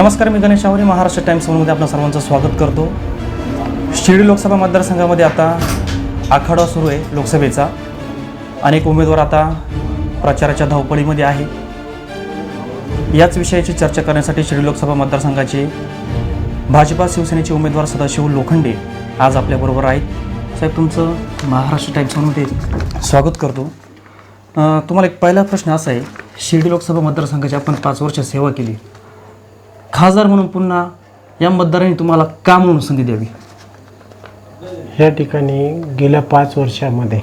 नमस्कार मी गणेश आवरे महाराष्ट्र टाइम्समध्ये आपलं सर्वांचं स्वागत करतो. शिर्डी लोकसभा मतदारसंघामध्ये आता आखाडा सुरू आहे लोकसभेचा. अनेक उमेदवार आता प्रचाराच्या धावपळीमध्ये आहे. याच विषयाची चर्चा करण्यासाठी शिर्डी लोकसभा मतदारसंघाचे भाजपा शिवसेनेचे उमेदवार सदाशिव लोखंडे आज आपल्याबरोबर आहेत. साहेब तुमचं महाराष्ट्र टाईम्समध्ये स्वागत करतो. तुम्हाला एक पहिला प्रश्न असा आहे. शिर्डी लोकसभा मतदारसंघाची आपण पाच वर्ष सेवा केली. खासदार म्हणून पुन्हा या मतदारांनी तुम्हाला का म्हणून संधी द्यावी? या ठिकाणी गेल्या पाच वर्षामध्ये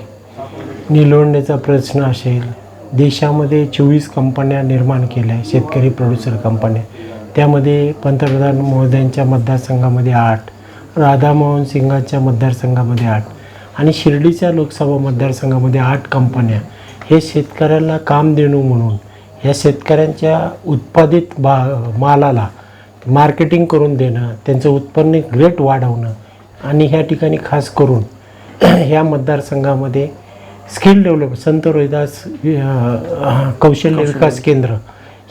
निलवंडेचा प्रश्न असेल देशामध्ये चोवीस कंपन्या निर्माण केल्या शेतकरी प्रोड्युसर कंपन्या त्यामध्ये पंतप्रधान महोदयांच्या मतदारसंघामध्ये आठ राधामोहन सिंगाच्या मतदारसंघामध्ये आठ आणि शिर्डीच्या लोकसभा मतदारसंघामध्ये आठ कंपन्या. हे शेतकऱ्यांना काम देणू म्हणून या शेतकऱ्यांच्या उत्पादित बा मालाला मार्केटिंग करून देणं त्यांचं उत्पन्न ग्रेट वाढवणं आणि ह्या ठिकाणी खास करून ह्या मतदारसंघामध्ये स्किल डेव्हलप संत रोहिदास कौशल्य विकास केंद्र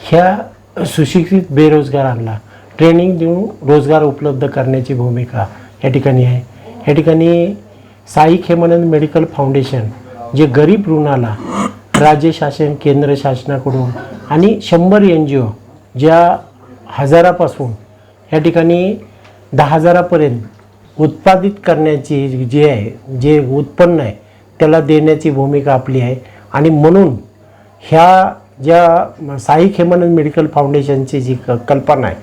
ह्या सुशिक्षित बेरोजगारांना ट्रेनिंग देऊन रोजगार उपलब्ध करण्याची भूमिका या ठिकाणी आहे. या ठिकाणी साई खेमानंद मेडिकल फाउंडेशन जे गरीब रुग्णाला राज्य शासन केंद्र शासनाकडून आणि शंभर एन जी ओ ज्या हजारापासून या ठिकाणी दहा हजारापर्यंत उत्पादित करण्याची जे आहे जे उत्पन्न आहे त्याला देण्याची भूमिका आपली आहे. आणि म्हणून ह्या ज्या साई खेमानंद मेडिकल फाउंडेशनची जी क कल्पना आहे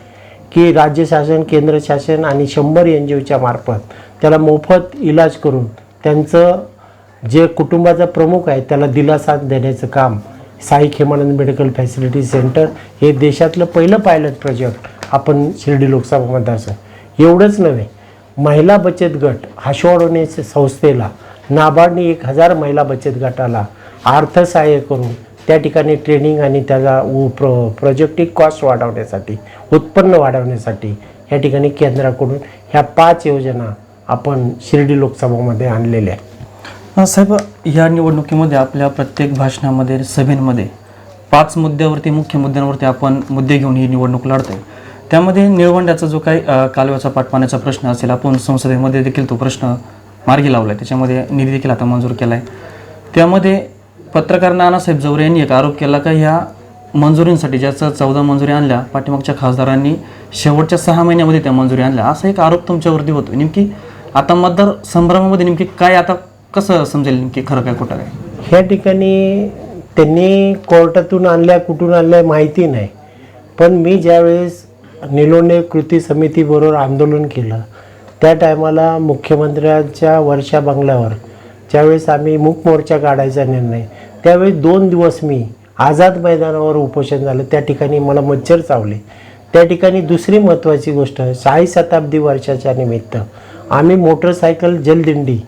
की राज्य शासन केंद्र शासन आणि शंभर एन जी ओच्या मार्फत त्याला मोफत इलाज करून त्यांचं जे कुटुंबाचा प्रमुख आहे त्याला दिलासा देण्याचं काम Sai Khemanand medical facility centre हे देशातलं पहिलं पायलट प्रोजेक्ट आपण शिर्डी लोकसभा मतदारसंघ. एवढंच नव्हे महिला बचत गट हाशवाडवणे संस्थेला नाबार्डने एक हजार महिला बचत गटाला अर्थसहाय्य करून त्या ठिकाणी ट्रेनिंग आणि त्याचा उ- प्र प्रोजेक्टिक कॉस्ट वाढवण्यासाठी उत्पन्न वाढवण्यासाठी या ठिकाणी केंद्राकडून ह्या पाच योजना आपण शिर्डी लोकसभामध्ये आणलेल्या आहे साहेब या निवडणुकीमध्ये आपल्या प्रत्येक भाषणामध्ये सभेमध्ये पाच मुद्द्यावरती मुख्य मुद्द्यांवरती आपण मुद्दे घेऊन ही निवडणूक लढतोय. त्यामध्ये निळवंड्याचा जो काही कालव्याचा पाठपाण्याचा प्रश्न असेल आपण संसदेमध्ये देखील तो प्रश्न मार्गी लावला आहे त्याच्यामध्ये निधी देखील आता मंजूर केला आहे त्यामध्ये पत्रकार नानासाहेब जवरे यांनी एक आरोप केला का ह्या मंजुरींसाठी ज्याचं चौदा मंजुरी आणल्या पाठीमागच्या खासदारांनी शेवटच्या सहा महिन्यामध्ये त्या मंजुरी आणल्या. असा एक आरोप तुमच्यावरती होतो नेमकी आता मतदार संभ्रमामध्ये नेमकी काय आता कसं समजेल नेमकी खरं काय खोटं काय? ह्या ठिकाणी त्यांनी कोर्टातून आणल्या कुठून आणल्या माहिती नाही. पण मी ज्यावेळेस निलोंडे कृती समितीबरोबर आंदोलन केलं त्या टायमाला मुख्यमंत्र्यांच्या वर्षा बंगल्यावर ज्यावेळेस आम्ही मूक मोर्चा काढायचा निर्णय त्यावेळी दोन दिवस मी आझाद मैदानावर उपोषण झालं त्या ठिकाणी मला मच्छर चावले. त्या ठिकाणी दुसरी महत्त्वाची गोष्ट साई शताब्दी वर्षाच्या निमित्त आम्ही मोटरसायकल जलदिंडी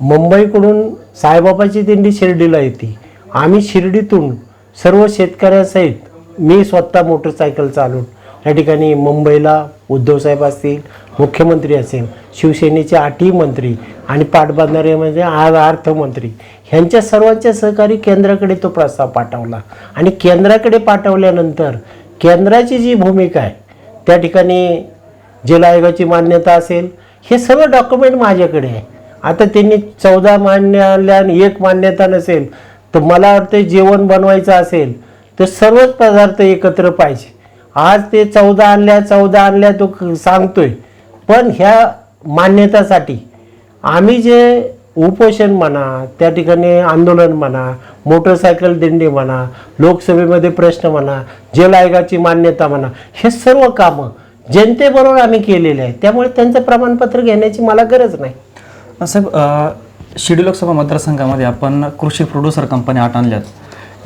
मुंबईकडून साईबाबाची दिंडी शिर्डीला येते. आम्ही शिर्डीतून सर्व शेतकऱ्यासहित मी स्वतः मोटरसायकल चालवून या ठिकाणी मुंबईला उद्धवसाहेब असतील मुख्यमंत्री असेल शिवसेनेचे आठही मंत्री आणि पाटबंधाऱ्यामध्ये म्हणजे आज अर्थमंत्री ह्यांच्या सर्वांच्या सहकारी केंद्राकडे तो प्रस्ताव पाठवला. आणि केंद्राकडे पाठवल्यानंतर केंद्राची जी भूमिका आहे त्या ठिकाणी जल आयोगाची मान्यता असेल हे सर्व डॉक्युमेंट माझ्याकडे आहे. आता त्यांनी चौदा मान्य आणल्या आणि एक मान्यता नसेल तर मला वाटतं जेवण बनवायचं असेल तर सर्वच पदार्थ एकत्र पाहिजे. आज ते चौदा आणल्या चौदा आणल्या तो सांगतोय पण ह्या मान्यतासाठी आम्ही जे उपोषण म्हणा त्या ठिकाणी आंदोलन म्हणा मोटरसायकल दिंडी म्हणा लोकसभेमध्ये प्रश्न म्हणा जल आयोगाची मान्यता म्हणा हे सर्व कामं जनतेबरोबर आम्ही केलेले आहे त्यामुळे त्यांचं प्रमाणपत्र घेण्याची मला गरज नाही. साहेब अ, शिर्डी लोकसभा मतदारसंघामध्ये आपण कृषी प्रोड्युसर कंपन्या आठ आणल्यात.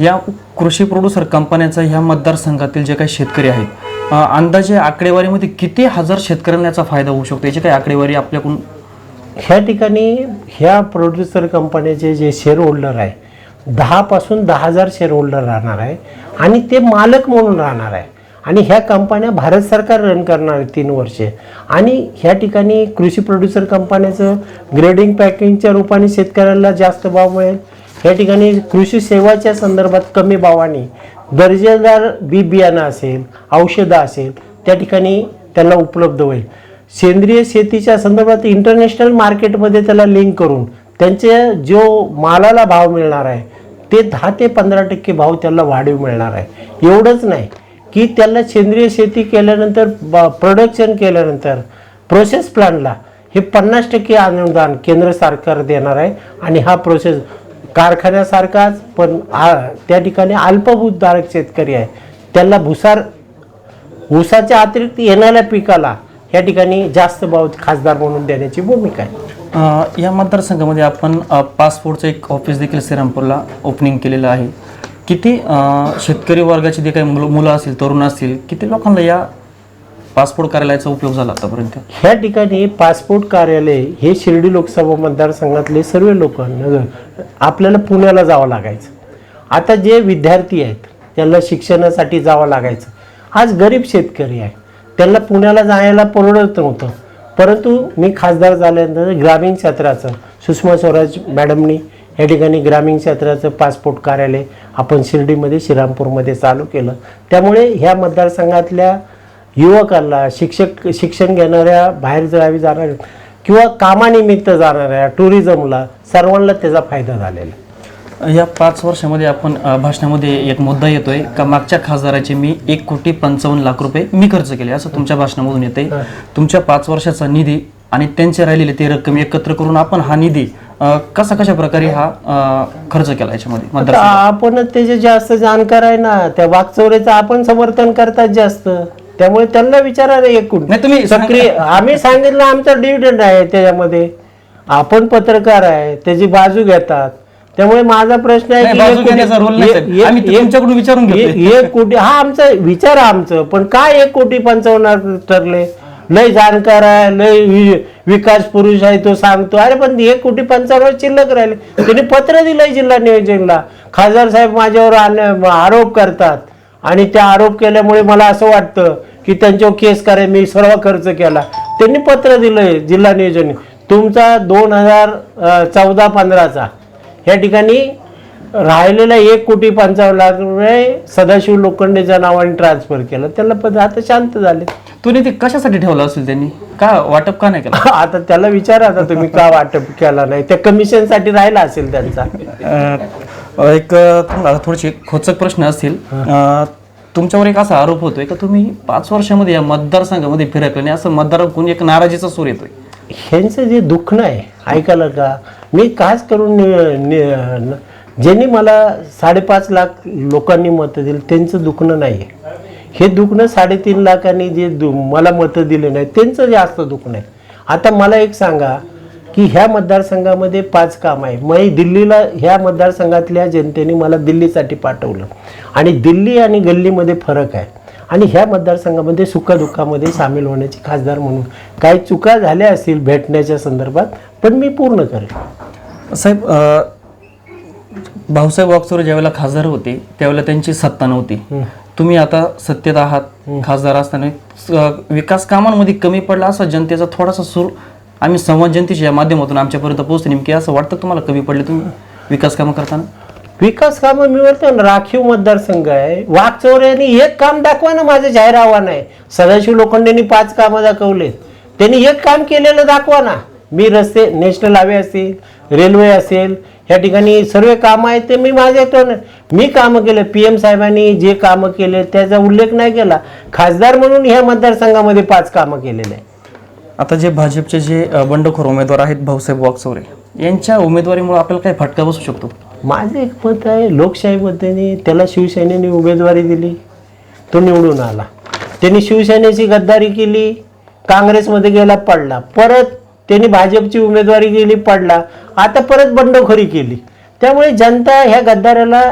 या कृषी प्रोड्युसर कंपन्याचा ह्या मतदारसंघातील जे काही शेतकरी आहेत अंदाजे आकडेवारीमध्ये किती हजार शेतकऱ्यांना याचा फायदा होऊ शकतो? याची काही आकडेवारी आपल्याकडून ह्या ठिकाणी ह्या प्रोड्युसर कंपन्याचे जे शेअर होल्डर आहे दहापासून दहा हजार शेअर होल्डर राहणार आहे आणि ते मालक म्हणून राहणार आहे. आणि ह्या कंपन्या भारत सरकार रन करणार आहे तीन वर्षे. आणि ह्या ठिकाणी कृषी प्रोड्युसर कंपन्याचं ग्रेडिंग पॅकिंगच्या रूपाने शेतकऱ्याला जास्त भाव मिळेल. या ठिकाणी कृषी सेवाच्या संदर्भात कमी भावाने दर्जेदार बी बियाणं असेल औषधं असेल त्या ठिकाणी त्याला उपलब्ध होईल. सेंद्रिय शेतीच्या संदर्भात इंटरनॅशनल मार्केटमध्ये त्याला लिंक करून त्यांचे जो मालाला भाव मिळणार आहे ते दहा ते पंधरा टक्के भाव त्याला वाढीव मिळणार आहे. एवढंच नाही. की त्याला सेंद्रिय शेती केल्यानंतर प्रोडक्शन केल्यानंतर प्रोसेस प्लांटला हे पन्नास टक्के अनुदान केंद्र सरकार देणार आहे. आणि हा प्रोसेस कारखान्यासारखाच पण आ त्या ठिकाणी अल्पभूतधारक शेतकरी आहे. त्याला भुसार ऊसाच्या अतिरिक्त येणाऱ्या पिकाला या ठिकाणी जास्त भाव खासदार म्हणून देण्याची भूमिका आहे. या मतदारसंघामध्ये आपण पासपोर्टचं एक ऑफिस देखील श्रीरामपूरला ओपनिंग केलेलं आहे. किती शेतकरी वर्गाची जे काही मुलं मुलं असतील तरुण असतील किती लोकांना या पासपोर्ट कार्यालयाचा उपयोग झाला आतापर्यंत? ह्या ठिकाणी पासपोर्ट कार्यालय हे शिर्डी लोकसभा मतदारसंघातले सर्व लोक नगर आपल्याला पुण्याला जावं लागायचं. आता जे विद्यार्थी आहेत त्यांना शिक्षणासाठी जावं लागायचं. आज गरीब शेतकरी आहे. त्यांना पुण्याला जायला परवडत नव्हतं. परंतु मी खासदार झाल्यानंतर ग्रामीण क्षेत्राचं सुषमा स्वराज मॅडमनी या ठिकाणी ग्रामीण क्षेत्राचं पासपोर्ट कार्यालय आपण शिर्डीमध्ये श्रीरामपूरमध्ये चालू केलं. त्यामुळे ह्या मतदारसंघातल्या युवकांना शिक्षक शिक्षण घेणाऱ्या बाहेर गावी जाणाऱ्या किंवा कामानिमित्त जाणाऱ्या टुरिझमला सर्वांना त्याचा फायदा झालेला. या पाच वर्षामध्ये आपण भाषणामध्ये एक मुद्दा येतोय का मागच्या खासदाराचे मी एक कोटी पंचावन्न लाख रुपये मी खर्च केले असं तुमच्या भाषणामधून येते तुमच्या पाच वर्षाचा निधी आणि त्यांचे राहिलेले ते रक्कम एकत्र करून आपण हा निधी अ, कसा कशा प्रकारे हा अ, खर्च केला याच्यामध्ये मतदार आपणच त्याचे जास्त जाणकार आहे ना त्या वाकचौरेचं आपण समर्थन करतात जास्त. त्यामुळे त्यांना विचारा रे एकूण नाही तुम्ही सक्रिय आम्ही सांगितलं आमचा डिव्हिडंड आहे त्याच्यामध्ये. आपण पत्रकार आहे त्याची बाजू घेतात. त्यामुळे माझा प्रश्न आहे नाही, की बाजू एक कोटी- घेण्याचा role नाही, साहेब. एक- आम्ही एक- तुमच्याकडून विचारून घेतोय. एक- एक कोटी हा आमचा विचार आहे आमचं पण काय एक कोटी पंचावन्न ठरले? लय जाणकार आहे लय विकास पुरुष आहे तो सांगतो. अरे पण हे कोटी पंचावन्न शिल्लक राहिले? त्यांनी पत्र दिलंय जिल्हा नियोजनला. खासदार साहेब माझ्यावर आरोप करतात. आणि त्या आरोप केल्यामुळे मला असं वाटतं की त्यांच्यावर केस कराय मी सर्व खर्च केला. त्यांनी पत्र दिलंय जिल्हा नियोजन तुमचा दोन हजार चौदा पंधराचा. या ठिकाणी राहिलेला एक कोटी पंचावन्न लाख रुपये सदाशिव लोखंडेच्या नावाने ट्रान्सफर केलं. त्याला पण आता शांत झाले. तुम्ही ते कशासाठी ठेवलं असेल त्यांनी? का वाटप का नाही केलं? आता त्याला विचारा आता तुम्ही का वाटप केला नाही. त्या कमिशनसाठी राहिला असेल त्यांचा. एक तुम्हाला थोडेसे खोचक प्रश्न असतील. तुमच्यावर एक असा आरोप होतोय का तुम्ही पाच वर्षामध्ये या मतदारसंघामध्ये फिरकले नाही? असं मतदारांकडून एक नाराजीचा सूर येतोय. ह्यांचं जे दुखणं आहे ऐकायला का? मी खास करून ज्यांनी मला साडेपाच लाख लोकांनी मतं दिली त्यांचं दुखणं नाही आहे हे दुखणं साडेतीन लाखांनी जे दु मला मतं दिले नाही त्यांचं जास्त दुखणं आहे. आता मला एक सांगा की ह्या मतदारसंघामध्ये पाच काम आहे मग दिल्लीला ह्या मतदारसंघातल्या जनतेने मला दिल्लीसाठी पाठवलं. आणि दिल्ली आणि गल्लीमध्ये फरक आहे. आणि ह्या मतदारसंघामध्ये सुखदुःखामध्ये सामील होण्याची खासदार म्हणून काही चुका झाल्या असतील भेटण्याच्या संदर्भात पण मी पूर्ण करेन. साहेब भाऊसाहेब वागचोरे ज्यावेळेला खासदार होते त्यावेळेला त्यांची सत्ता नव्हती. तुम्ही आता सत्तेत आहात खासदार असताना. विकास कामांमध्ये कमी पडला असा जनतेचा थोडासा सूर आम्ही संवाद जनतेच्या माध्यमातून आमच्यापर्यंत पोहोचते. नेमकी असं वाटतं तुम्हाला कमी पडले तुम्ही विकास कामं करताना? विकास कामं मी ना राखीव मतदारसंघ आहे. वाघचौऱ्यांनी एक काम दाखवा ना माझं जाहीर आव्हान आहे. सदाशिव लोखंडेंनी पाच कामं दाखवलेत त्यांनी एक काम केलेलं दाखवा ना. मी रस्ते नॅशनल हायवे असेल रेल्वे असेल या ठिकाणी सर्व कामं आहेत ते मी माझ्या याच्यावर- मी कामं केले पी एम साहेबांनी जे कामं केले त्याचा उल्लेख नाही केला. खासदार म्हणून ह्या मतदारसंघामध्ये पाच कामं केलेले आहे आता जे भाजपचे जे बंडखोर उमेदवार आहेत भाऊसाहेब वागचौरे यांच्या उमेदवारीमुळे आपल्याला काही फटका बसू शकतो? माझं एक मत आहे लोकशाही पद्धतीने त्याला शिवसेनेने उमेदवारी दिली. तो निवडून आला. त्यांनी शिवसेनेची गद्दारी केली काँग्रेसमध्ये गेला पडला. परत त्यांनी भाजपची उमेदवारी केली पडला. आता परत बंडखोरी केली. त्यामुळे जनता ह्या गद्दाराला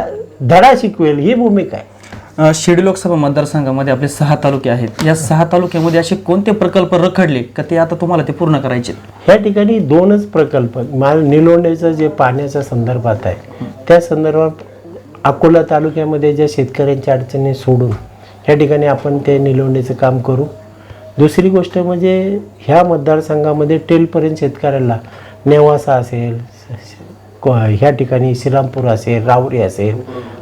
धडा शिकवेल ही भूमिका आहे. शिर्डी लोकसभा मतदारसंघामध्ये आपले सहा तालुके आहेत. या सहा तालुक्यामध्ये असे कोणते प्रकल्प रखडले का ते आता तुम्हाला ते पूर्ण करायचे? ह्या ठिकाणी दोनच प्रकल्प माल निलोंडेचं जे पाण्याच्या संदर्भात आहे त्या संदर्भात अकोला तालुक्यामध्ये ज्या शेतकऱ्यांच्या अडचणी सोडून ह्या ठिकाणी आपण ते निलोंडेचं काम करू. दुसरी गोष्ट म्हणजे ह्या मतदारसंघामध्ये टेलपर्यंत शेतकऱ्याला नेवासा असेल ह्या ठिकाणी श्रीरामपूर असेल रावरी असेल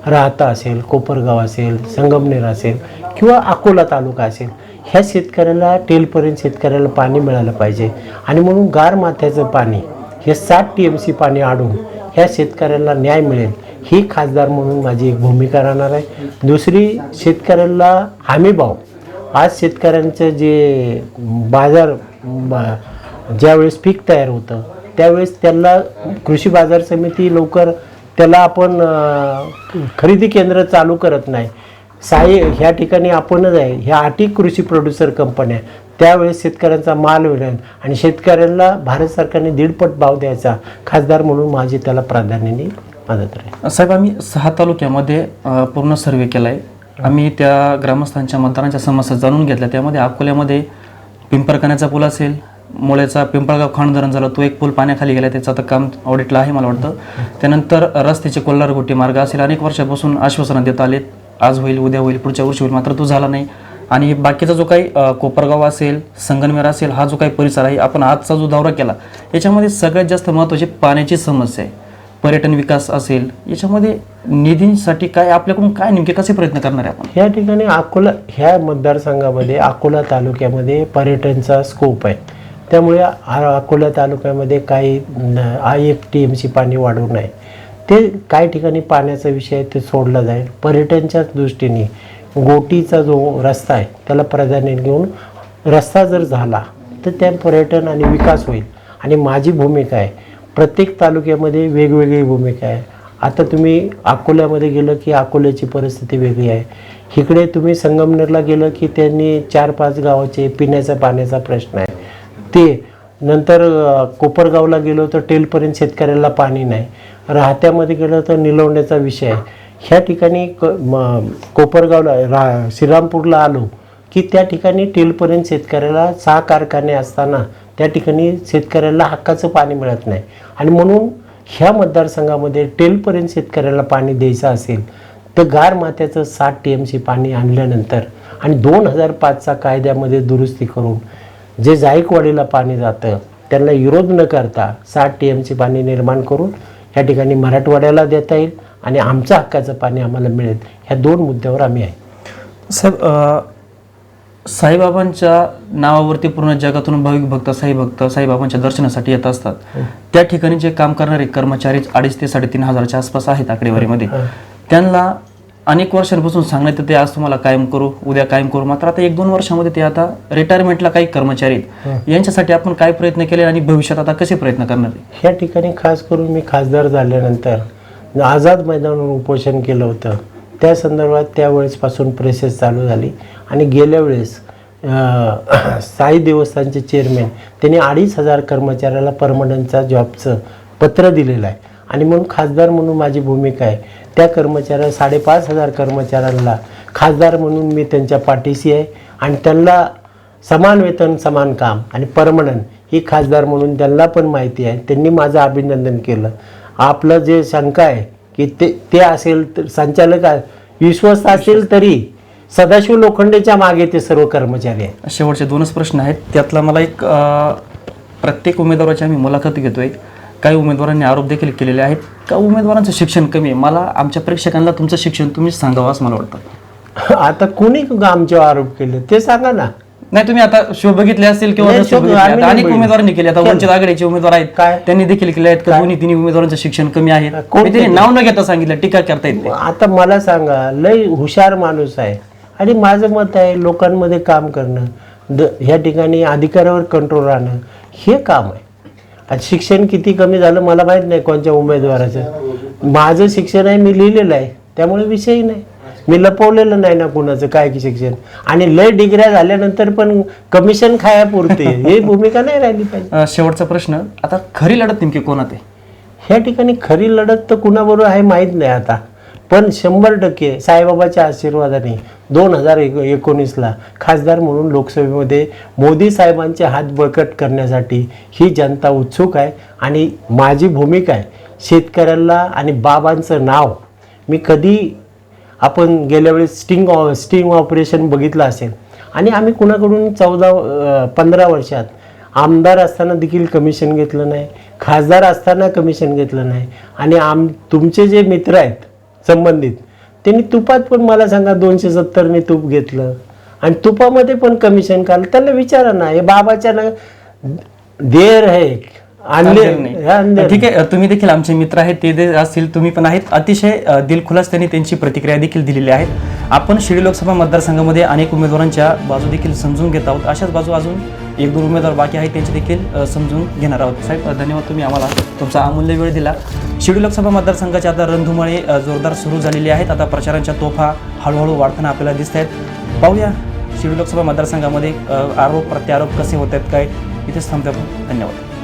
राहता असेल कोपरगाव असेल संगमनेर असेल किंवा अकोला तालुका असेल ह्या शेतकऱ्याला टेलपर्यंत शेतकऱ्याला पाणी मिळालं पाहिजे. आणि म्हणून गार माथ्याचं पाणी हे साठ टी एम सी पाणी आणून ह्या शेतकऱ्याला न्याय मिळेल ही खासदार म्हणून माझी एक भूमिका राहणार आहे. दुसरी शेतकऱ्याला हमीभाव आज शेतकऱ्यांचं जे बाजार ज्यावेळेस पीक तयार होतं त्यावेळेस त्यांना कृषी बाजार समिती लवकर त्याला आपण खरेदी केंद्र चालू करत नाही. साई ह्या ठिकाणी आपणच आहे. ह्या अटी कृषी प्रोड्युसर कंपन्या त्यावेळेस शेतकऱ्यांचा माल मिळेल आणि शेतकऱ्यांना भारत सरकारने दीडपट भाव द्यायचा खासदार म्हणून माझी त्याला प्राधान्याने मदत राहील. साहेब आम्ही सहा तालुक्यामध्ये पूर्ण सर्वे केला आहे आम्ही त्या ग्रामस्थांच्या मतदारांच्या समस्या जाणून घेतल्या. त्यामध्ये अकोल्यामध्ये पिंपरकाण्याचा पूल असेल मुळेचा पिंपळगाव खाण धरण झालं तो एक पूल पाण्याखाली गेला त्याचं आता काम ऑडिटला आहे मला वाटतं. त्यानंतर रस्त्याचे कोल्हारगोटी मार्ग असेल अनेक वर्षापासून आश्वासनं देत आलेत. आज होईल उद्या होईल पुढच्या वर्षी होईल मात्र तो झाला नाही. आणि बाकीचा जो काही कोपरगाव असेल संगनमेर असेल हा जो काही परिसर आहे आपण आजचा जो दौरा केला याच्यामध्ये सगळ्यात जास्त महत्त्वाची पाण्याची समस्या आहे. पर्यटन विकास असेल याच्यामध्ये निधीसाठी काय आपल्याकडून काय नेमके कसे प्रयत्न करणार आहे आपण? ह्या ठिकाणी अकोला ह्या मतदारसंघामध्ये अकोला तालुक्यामध्ये पर्यटनचा स्कोप आहे. त्यामुळे अकोला तालुक्यामध्ये काही न- एफ टी एम सी पाणी वाढवू नये. ते काही ठिकाणी पाण्याचा विषय ते सोडला जाईल. पर्यटनच्याच दृष्टीने गोटीचा जो रस्ता आहे त्याला प्राधान्य घेऊन रस्ता जर झाला तर त्या पर्यटन आणि विकास होईल. आणि माझी भूमिका आहे प्रत्येक तालुक्यामध्ये वेगवेगळी भूमिका आहे. आता तुम्ही अकोल्यामध्ये गेलं की अकोल्याची परिस्थिती वेगळी आहे. इकडे तुम्ही संगमनेरला गेलं की त्यांनी चार पाच गावाचे पिण्याचा पाण्याचा प्रश्न आहे. ते नंतर कोपरगावला गेलो तर टेलपर्यंत शेतकऱ्याला पाणी नाही. राहत्यामध्ये गेलं तर निलवण्याचा विषय आहे. ह्या ठिकाणी क म कोपरगावला रा श्रीरामपूरला आलो की त्या ठिकाणी टेलपर्यंत शेतकऱ्याला सहा कारखाने असताना त्या ठिकाणी शेतकऱ्याला हक्काचं पाणी मिळत नाही. आणि म्हणून ह्या मतदारसंघामध्ये टेलपर्यंत शेतकऱ्याला पाणी द्यायचं असेल तर गार मात्याचं साठ टी एम सी पाणी आणल्यानंतर आणि दोन हजार पाचचा कायद्यामध्ये दुरुस्ती करून जे जायकवाडीला पाणी जातं त्यांना विरोध न करता साठ टी एम सी पाणी निर्माण करून ह्या ठिकाणी मराठवाड्याला देता येईल आणि आमचं हक्काचं पाणी आम्हाला मिळेल. ह्या दोन मुद्द्यावर आम्ही आहे. साहेब साईबाबांच्या नावावरती पूर्ण जगातून भाविक भक्त साई भक्त साईबाबांच्या दर्शनासाठी येत असतात. त्या ठिकाणी जे काम करणारे कर्मचारी अडीच ते साडेतीन हजारच्या आसपास आहेत आकडेवारीमध्ये. त्यांना अनेक वर्षांपासून सांगण्यात येते आज तुम्हाला कायम करू उद्या कायम करू. मात्र आता एक दोन वर्षामध्ये ते आता रिटायरमेंटला काही कर्मचारी आहेत. यांच्यासाठी आपण काय प्रयत्न केले आणि भविष्यात आता कसे प्रयत्न करणार ह्या ठिकाणी खास करून मी खासदार झाल्यानंतर आझाद मैदानावर उपोषण केलं होतं. त्या संदर्भात त्यावेळेसपासून प्रेसेस चालू झाली. आणि गेल्या वेळेस साई देवस्थानचे चेअरमॅन त्यांनी अडीच हजार कर्मचाऱ्याला परमनंटचा जॉबचं पत्र दिलेलं आहे. आणि म्हणून खासदार म्हणून माझी भूमिका आहे. त्या कर्मचाऱ्या साडेपाच हजार कर्मचाऱ्यांना खासदार म्हणून मी त्यांच्या पाठीशी आहे. आणि त्यांना समान वेतन समान काम आणि परमनंट ही खासदार म्हणून त्यांना पण माहिती आहे. त्यांनी माझं अभिनंदन केलं. आपलं जे शंका आहे की ते ते असेल तर संचालक विश्वस्त असेल तरी सदाशिव लोखंडेच्या मागे ते सर्व कर्मचारी आहेत. शेवटचे दोनच प्रश्न आहेत. त्यातला मला एक अ, प्रत्येक उमेदवाराची आम्ही मुलाखत घेतोय. काही उमेदवारांनी आरोप देखील केलेले आहेत. का उमेदवारांचं शिक्षण कमी आहे? मला आमच्या प्रेक्षकांना तुमचं शिक्षण तुम्ही सांगावं असं मला वाटतं. आता कोणी आमच्यावर आरोप केले? ते सांगा ना. नाही तुम्ही आता शो बघितले असतील किंवा नाही, नसतील शो बघितले. आम्ही आता नाही अनेक बघितले. उमेदवारांनी केले. आता वंचित आघाडीचे उमेदवार आहेत. काय? त्यांनी देखील केले आहेत का? दोन्ही तिन्ही उमेदवारांचं शिक्षण कमी आहे. कोण मी त्यांनी नाव न घेता सांगितलं टीका करता येते. आता मला सांगा लय हुशार माणूस आहे. आणि माझं मत आहे लोकांमध्ये काम करणं द ह्या ठिकाणी अधिकारावर कंट्रोल राहणं हे काम आहे. आता शिक्षण किती कमी झालं मला माहीत नाही कोणत्या उमेदवाराचं. माझं शिक्षण आहे मी लिहिलेलं आहे त्यामुळे विषयही नाही. मी लपवलेलं नाही ना कुणाचं काय की शिक्षण. आणि लय डिग्र्या झाल्यानंतर पण कमिशन खायापुरते. ही भूमिका नाही राहिली पाहिजे. अ, शेवटचा प्रश्न आता खरी लढत नेमकी कोणात आहे? ह्या ठिकाणी खरी लढत तर कुणाबरोबर आहे माहीत नाही आता. पण शंभर टक्के साईबाबाच्या आशीर्वादाने दोन हजार एक एकोणीसला खासदार म्हणून लोकसभेमध्ये मोदी साहेबांचे हात बळकट करण्यासाठी ही जनता उत्सुक आहे. आणि माझी भूमिका आहे शेतकऱ्याला आणि बाबांचं नाव. मी कधी आपण गेल्या वेळेस स्टिंग ऑ स्टिंग ऑपरेशन बघितलं असेल. आणि आम्ही कुणाकडून चौदा पंधरा वर्षात आमदार असताना देखील कमिशन घेतलं नाही खासदार असताना कमिशन घेतलं नाही. आणि आम तुमचे जे मित्र आहेत संबंधित. त्यांनी तुपात पण मला सांगा दोनशे सत्तरने तूप घेतलं. आणि तुपामध्ये पण कमिशन काढलं. त्याला विचारा ना हे बाबाच्या ना देर आहे. आणले. ठीक आहे तुम्ही देखील आमचे मित्र आहेत ते दे असतील तुम्ही पण आहेत. अतिशय दिलखुलास त्यांनी त्यांची प्रतिक्रिया देखील दिलेली आहेत आपण शिर्डी लोकसभा मतदारसंघामध्ये अनेक उमेदवारांच्या बाजू देखील समजून घेत आहोत. अशाच बाजू अजून एक दोन उमेदवार बाकी आहेत त्यांचे देखील समजून घेणार आहोत. साहेब धन्यवाद तुम्ही आम्हाला तुमचा अमूल्य वेळ दिला. शिर्डी लोकसभा मतदारसंघाच्या आता रणधुमाळी जोरदार सुरू झालेली आहेत. आता प्रचारांच्या तोफा हळूहळू वाढताना आपल्याला दिसत आहेत. पाहूया शिर्डी लोकसभा मतदारसंघामध्ये आरोप प्रत्यारोप कसे होत आहेत काय? इथेच थांबतो आपण. धन्यवाद.